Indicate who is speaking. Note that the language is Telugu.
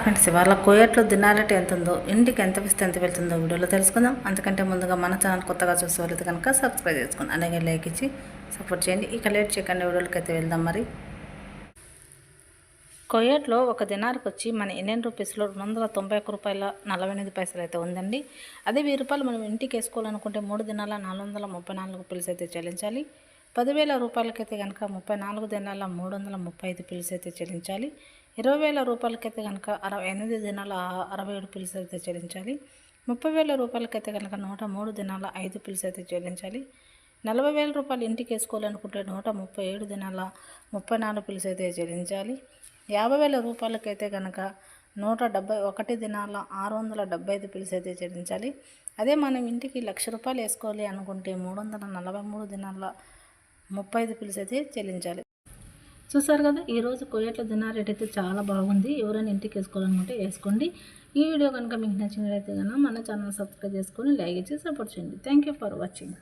Speaker 1: ఫ్రెండ్స్ ఇవాళ కోయట్లో దినాలంటే ఎంత ఉందో ఇంటికి ఎంత ఇస్తే ఎంత వెళ్తుందో వీడియోలో తెలుసుకుందాం. అంతకంటే ముందుగా మన ఛానల్ కొత్తగా చూసేవాళ్ళు కనుక సబ్స్క్రైబ్ చేసుకుందాం అలాగే లైక్ ఇచ్చి సపోర్ట్ చేయండి. ఇక లేట్ చేయకుండా వీడియోలకి అయితే వెళ్దాం మరి. కొయ్యట్లో ఒక దినానికి వచ్చి మన ఇండియన్ రూపీస్లో రెండు వందల తొంభై ఒక్క రూపాయల నలభై ఎనిమిది పైసలు అయితే ఉందండి. అదే వెయ్యి రూపాయలు మనం ఇంటికి వేసుకోవాలనుకుంటే మూడు దినాల నాలుగు వందల ముప్పై నాలుగు పిల్స్ అయితే చెల్లించాలి. పదివేల రూపాయలకైతే కనుక ముప్పై నాలుగు దినాల మూడు వందల ముప్పై ఐదు పిల్స్ అయితే చెల్లించాలి. ఇరవై వేల రూపాయలకైతే కనుక అరవై ఎనిమిది దినాల అరవై ఏడు పిల్స్ అయితే చెల్లించాలి. ముప్పై వేల రూపాయలకైతే కనుక నూట మూడు దినాల ఐదు పిల్స్ అయితే చెల్లించాలి. నలభై వేల రూపాయలు ఇంటికి వేసుకోవాలనుకుంటే నూట ముప్పై ఏడు దినాల ముప్పై నాలుగు పిల్స్ అయితే చెల్లించాలి. యాభై వేల రూపాయలకైతే కనుక నూట డెబ్బై ఒకటి దినాల ఆరు వందల డెబ్బై ఐదు పిల్స్ అయితే చెల్లించాలి. అదే మనం ఇంటికి లక్ష రూపాయలు వేసుకోవాలి అనుకుంటే మూడు వందల నలభై మూడు దినాల ముప్పై ఐదు పిల్స్ అయితే చెల్లించాలి. చూసారు కదా ఈరోజు కొయ్యట్ల దినాల రేట్ అయితే చాలా బాగుంది. ఎవరైనా ఇంటికి వేసుకోవాలనుకుంటే వేసుకోండి. ఈ వీడియో కనుక మీకు నచ్చినట్లయితే కనుక మన ఛానల్ సబ్స్క్రైబ్ చేసుకొని లైక్ ఇచ్చి సపోర్ట్ చేయండి. Thank you for watching